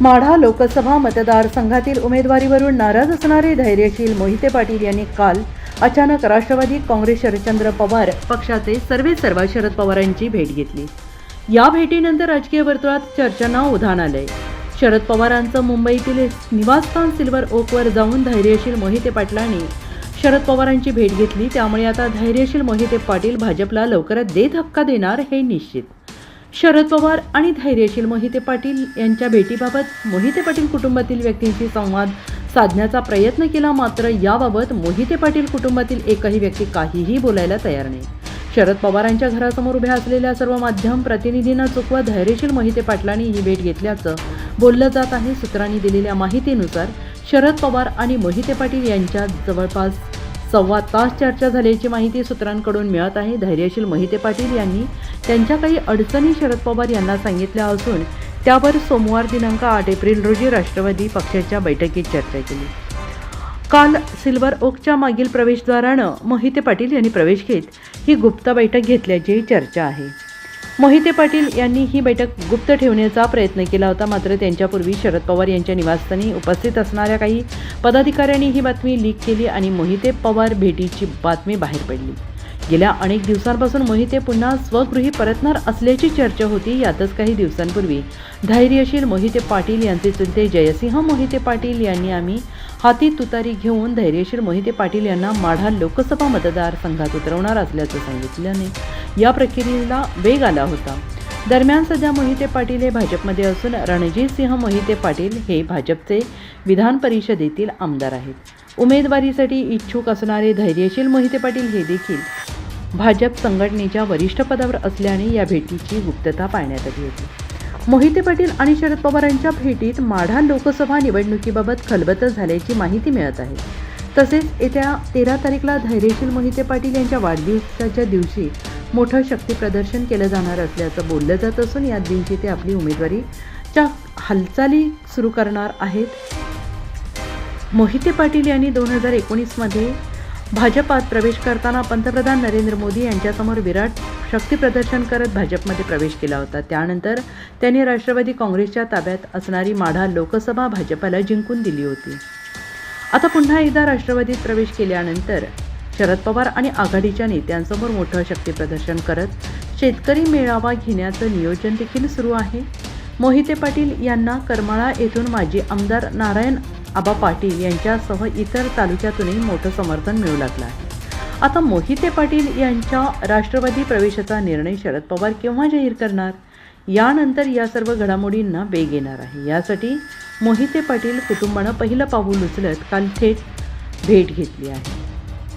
माढा लोकसभा मतदारसंघातील उमेदवारीवरून नाराज असणारे धैर्यशील मोहिते पाटील यांनी काल अचानक राष्ट्रवादी काँग्रेस शरदचंद्र पवार पक्षाचे सर्वे सर्वा शरद पवारांची भेट घेतली. या भेटीनंतर राजकीय वर्तुळात चर्चांना उधाण आलंय. शरद पवारांचं मुंबईतील निवासस्थान सिल्वर ओकवर जाऊन धैर्यशील मोहिते पाटलांनी शरद पवारांची भेट घेतली त्यामुळे आता धैर्यशील मोहिते पाटील भाजपला लवकरात दे धक्का देणार हे निश्चित. शरद पवार आणि धैर्यशील मोहिते पाटील यांच्या भेटीबाबत मोहिते पाटील कुटुंबातील व्यक्तींशी संवाद साधण्याचा प्रयत्न केला मात्र याबाबत मोहिते पाटील कुटुंबातील एकही व्यक्ती काहीही बोलायला तयार नाही. शरद पवारांच्या घरासमोर उभ्या असलेल्या सर्व माध्यम प्रतिनिधींना चुकवा धैर्यशील मोहिते पाटलांनी ही भेट घेतल्याचं बोललं जात आहे. सूत्रांनी दिलेल्या माहितीनुसार शरद पवार आणि मोहिते पाटील यांच्यात जवळपास सव्वा तास चर्चा झाल्याची माहिती सूत्रांकडून मिळत आहे. धैर्यशील महिते पाटील यांनी त्यांच्या काही अडचणी शरद पवार यांना सांगितल्या असून त्यावर सोमवार दिनांक आठ एप्रिल रोजी राष्ट्रवादी पक्षाच्या बैठकीत चर्चा केली. काल सिल्वर ओकच्या मागील प्रवेशद्वारानं मोहिते पाटील यांनी प्रवेश घेत ही गुप्त बैठक घेतल्याची चर्चा आहे. मोहिते पाटील यांनी ही बैठक गुप्त ठेवण्याचा प्रयत्न केला होता. मात्र त्यांच्यापूर्वी शरद पवार यांच्या निवासस्थानी उपस्थित असणाऱ्या काही पदाधिकाऱ्यांनी ही बातमी लीक केली आणि मोहिते पवार भेटीची बातमी बाहेर पडली. गेल्या अनेक दिवसांपासून मोहिते पुन्हा स्वगृही परतणार असल्याची चर्चा होती. यातच काही दिवसांपूर्वी धैर्यशील मोहिते पाटील यांचे चुलते जयसिंह मोहिते पाटील यांनी आम्ही हाती तुतारी घेऊन धैर्यशील मोहिते पाटील यांना माढा लोकसभा मतदारसंघात उतरवणार असल्याचं सांगितल्याने या प्रक्रियेला वेग आला होता. दरम्यान सध्या मोहिते पाटील हे भाजपमध्ये असून रणजित सिंह मोहिते पाटील हे भाजपचे विधान परिषदेतील आमदार आहेत. उमेदवारीसाठी इच्छुक असणारे धैर्यशील मोहिते पाटील हे देखील भाजप संघटनेच्या वरिष्ठ पदावर असल्याने या भेटीची गुप्तता पाळण्यात आली होती. मोहिते पाटील आणि शरद पवारांच्या भेटीत माढा लोकसभा निवडणुकीबाबत खलबत झाल्याची माहिती मिळत आहे. तसेच येत्या तेरा तारीखला धैर्यशील मोहिते पाटील यांच्या वाढदिवसाच्या दिवशी मोठं शक्तीप्रदर्शन केलं जाणार असल्याचं बोललं जात असून या दिवशी ते आपली उमेदवारीच्या हालचाली सुरू करणार आहेत. मोहिते पाटील यांनी दोन हजार एकोणीसमध्ये भाजपात प्रवेश करताना पंतप्रधान नरेंद्र मोदी यांच्यासमोर विराट शक्तीप्रदर्शन करत भाजपमध्ये प्रवेश केला होता. त्यानंतर त्यांनी राष्ट्रवादी काँग्रेसच्या ताब्यात असणारी माढा लोकसभा भाजपाला जिंकून दिली होती. आता पुन्हा एकदा राष्ट्रवादीत प्रवेश केल्यानंतर शरद पवार आणि आघाडीच्या नेत्यांसमोर मोठं शक्तीप्रदर्शन करत शेतकरी मेळावा घेण्याचं नियोजन देखील सुरू आहे. मोहिते पाटील यांना करमाळा येथून माजी आमदार नारायण आबा पाटील यांच्यासह इतर तालुक्यातूनही मोठं समर्थन मिळू लागलं आहे. आता मोहिते पाटील यांच्या राष्ट्रवादी प्रवेशाचा निर्णय शरद पवार केव्हा जाहीर करणार? यानंतर या सर्व घडामोडींना वेग येणार आहे. यासाठी मोहिते पाटील कुटुंबानं पहिलं पाऊल उचलत काल थेट भेट घेतली आहे.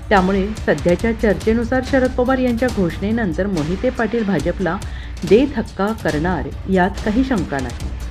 त्यामुळे सध्याच्या चर्चेनुसार शरद पवार यांच्या घोषणेनंतर मोहिते पाटील भाजपला देत हक्का करणार यात काही शंका नाही.